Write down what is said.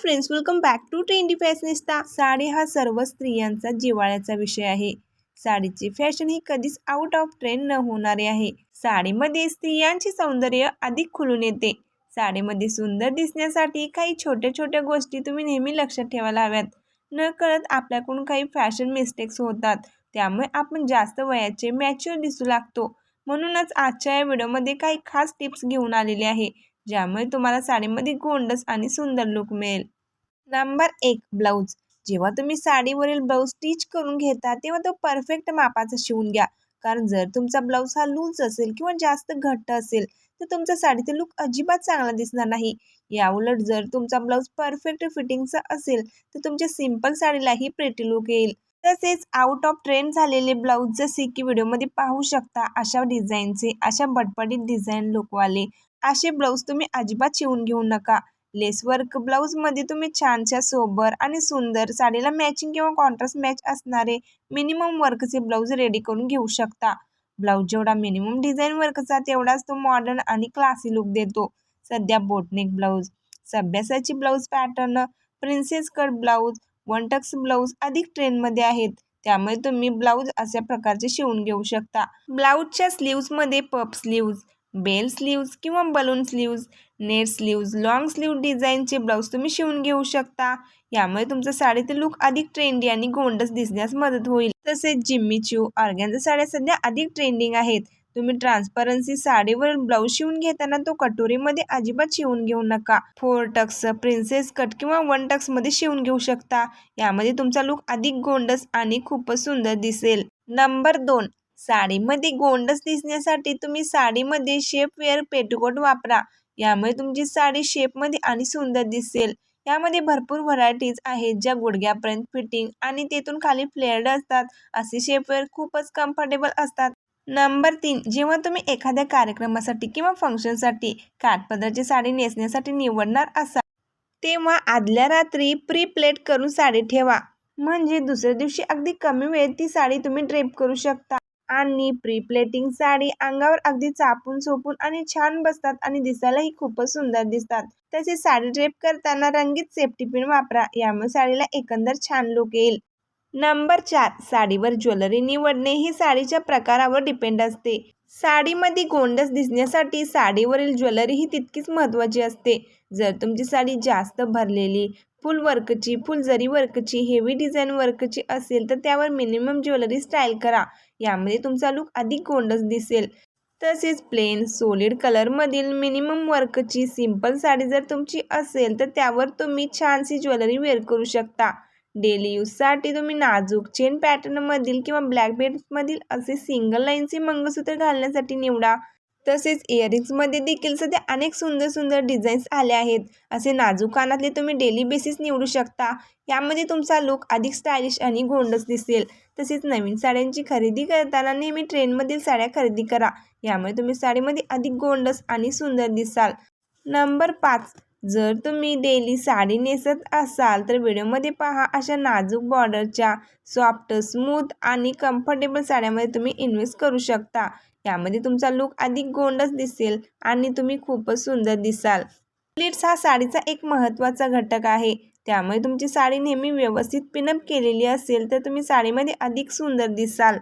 Friends welcome back to trendy fashionista sari हा सर्व स्त्रियांचा जिव्हाळ्याचा विषय आहे. साडीची फॅशन ही कधीच आउट ऑफ ट्रेंड न होणारी आहे. साडीमध्ये स्त्रियांचे सौंदर्य अधिक खुलून येते. साडीमध्ये सुंदर दिसण्यासाठी काही छोट्या छोट्या गोष्टी तुम्ही नेहमी लक्षात ठेवायला हव्यात. न कळत आपल्याकडून काही फॅशन मिस्टेक्स होतात. त्यामुळे आपण जास्त वयाचे मॅच्युअर दिसू लागतो. म्हणूनच आजच्या या व्हिडिओमध्ये काही खास टिप्स घेऊन आलेले आहे. ज्यामुळे तुम्हाला साडीमध्ये गोंडस आणि सुंदर लुक मिळेल. नंबर एक ब्लाऊज जेव्हा तुम्ही साडीवरील ब्लाऊज स्टिच करून घेता तेव्हा तो परफेक्ट मापाचा शिवून घ्या. कारण जर तुमचा ब्लाऊज हा लूज असेल किंवा जास्त घट्ट असेल तर तुमचा साडीचा लुक अजिबात चांगला दिसणार नाही. याउलट जर तुमचा ब्लाऊज परफेक्ट फिटिंगचा असेल तर तुमच्या सिंपल साडीलाही प्रेटी लुक येईल. तसेच आउट ऑफ ट्रेंड झालेले ब्लाऊज जसे की व्हिडिओमध्ये पाहू शकता अशा डिझाईनचे अशा बटपटीत डिझाईन लुकवाले असे ब्लाऊज तुम्ही अजिबात शिवून घेऊ नका. लेस वर्क ब्लाऊजमध्ये तुम्ही छानशा सोबर आणि सुंदर साडीला मॅचिंग किंवा कॉन्ट्रास्ट मॅच असणारे मिनिमम वर्कचे ब्लाऊज रेडी करून घेऊ शकता. ब्लाऊज जेवढा मिनिमम डिझाईन वर्कचा तेवढाच तो मॉडर्न आणि क्लासी लुक देतो. सध्या boatneck blouse सभ्यासाची blouse pattern princess cut blouse one tucks blouse अधिक ट्रेंडमध्ये आहेत. त्यामुळे तुम्ही ब्लाऊज अशा प्रकारचे शिवून घेऊ शकता. ब्लाऊजच्या स्लीव्जमध्ये पप स्लीव्ज बेल स्लीव्ज किंवा balloon sleeves net sleeves long sleeve डिझाईनचे ब्लाऊज तुम्ही शिवून घेऊ शकता. यामुळे तुमचं साडीतील लुक अधिक ट्रेंडी आणि गोंडस दिसण्यास मदत होईल. तसेच जिम्मी चिव ऑर्गॅनच्या साड्या सध्या अधिक ट्रेंडिंग आहेत. तुम्ही ट्रान्सपरन्सी साडीवर ब्लाऊज शिवून घेताना तो कटोरीमध्ये अजिबात शिवून घेऊ नका. फोर टक्स प्रिन्सेस कट किंवा वन टक्समध्ये शिवून घेऊ शकता. यामध्ये तुमचा लुक अधिक गोंडस आणि खूपच सुंदर दिसेल. नंबर दोन साडीमध्ये गोंडस दिसण्यासाठी तुम्ही साडीमध्ये शेपवेअर पेटकोट वापरा. यामुळे तुमची साडी शेपमध्ये आणि सुंदर दिसेल. यामध्ये भरपूर व्हरायटीज आहेत ज्या गुडघ्यापर्यंत फिटिंग आणि तेथून खाली फ्लेअर्ड असतात. असे शेपवेअर खूपच कम्फर्टेबल असतात. नंबर तीन जेव्हा तुम्ही एखाद्या कार्यक्रमासाठी किंवा फंक्शनसाठी काठपदराची साडी नेसण्यासाठी निवडणार असाल तेव्हा आदल्या रात्री प्री प्लेट करून साडी ठेवा. म्हणजे दुसऱ्या दिवशी अगदी कमी वेळेत ती साडी तुम्ही ड्रेप करू शकता. आणि प्री प्लेटिंग साडी अंगावर अगदी चापून चोपून आणि छान बसतात आणि दिसायलाही खूपच सुंदर दिसतात. तसेच साडी ड्रेप करताना रंगीत सेफ्टी पिन वापरा यामुळे साडीला एकंदर छान लुक येईल. नंबर चार साडीवर ज्वेलरी निवडणे ही साडीच्या प्रकारावर डिपेंड असते. साडीमध्ये गोंडस दिसण्यासाठी साडीवरील ज्वेलरी ही तितकीच महत्त्वाची असते. जर तुमची साडी जास्त भरलेली फुल वर्कची फुल जरी वर्कची हेवी डिझाईन वर्कची असेल तर त्यावर मिनिमम ज्वेलरी स्टाईल करा. यामध्ये तुमचा लुक अधिक गोंडस दिसेल. तसेच प्लेन सोलिड कलरमधील मिनिमम वर्कची सिंपल साडी जर तुमची असेल तर त्यावर तुम्ही छानशी ज्वेलरी वेअर करू शकता. डेली यूजसाठी तुम्ही नाजूक चेन पॅटर्नमधील किंवा ब्लॅक बेल्टमधील असे सिंगल लाईनचे मंगळसूत्र घालण्यासाठी निवडा. तसेच इयरिंग्समध्ये देखील सध्या अनेक सुंदर सुंदर डिझाईन्स आले आहेत. असे नाजूक कानातले तुम्ही डेली बेसिस निवडू शकता. यामध्ये तुमचा लुक अधिक स्टायलिश आणि गोंडस दिसेल. तसेच नवीन साड्यांची खरेदी करताना नेहमी ट्रेनमधील साड्या खरेदी करा. यामुळे तुम्ही साडीमध्ये अधिक गोंडस आणि सुंदर दिसाल. नंबर पाच. जर तुम्ही डेली साडी नेसत असाल तर व्हिडिओमध्ये पहा अशा नाजूक बॉर्डरच्या सॉफ्ट स्मूथ आणि कम्फर्टेबल साड्यामध्ये तुम्ही इन्व्हेस्ट करू शकता. यामध्ये तुमचा लुक अधिक गोंडच दिसेल आणि तुम्ही खूपच सुंदर दिसाल. प्लिट्स हा साडीचा एक महत्त्वाचा घटक आहे. त्यामुळे तुमची साडी नेहमी व्यवस्थित पिनअप केलेली असेल तर तुम्ही साडीमध्ये अधिक सुंदर दिसाल.